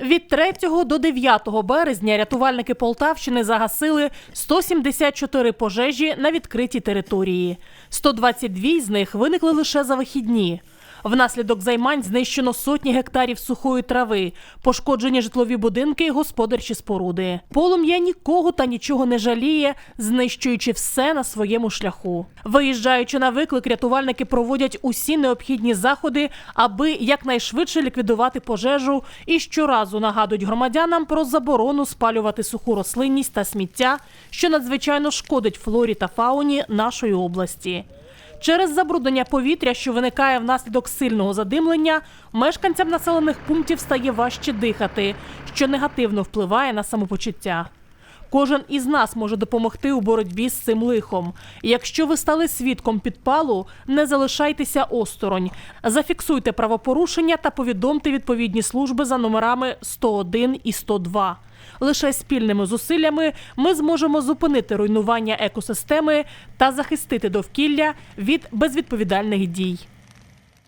Від 3 до 9 березня рятувальники Полтавщини загасили 174 пожежі на відкритій території. 122 з них виникли лише за вихідні. Внаслідок займань знищено сотні гектарів сухої трави, пошкоджені житлові будинки і господарчі споруди. Полум'я нікого та нічого не жаліє, знищуючи все на своєму шляху. Виїжджаючи на виклик, рятувальники проводять усі необхідні заходи, аби якнайшвидше ліквідувати пожежу і щоразу нагадують громадянам про заборону спалювати суху рослинність та сміття, що надзвичайно шкодить флорі та фауні нашої області. Через забруднення повітря, що виникає внаслідок сильного задимлення, мешканцям населених пунктів стає важче дихати, що негативно впливає на самопочуття. Кожен із нас може допомогти у боротьбі з цим лихом. Якщо ви стали свідком підпалу, не залишайтеся осторонь. Зафіксуйте правопорушення та повідомте відповідні служби за номерами 101 і 102. Лише спільними зусиллями ми зможемо зупинити руйнування екосистеми та захистити довкілля від безвідповідальних дій.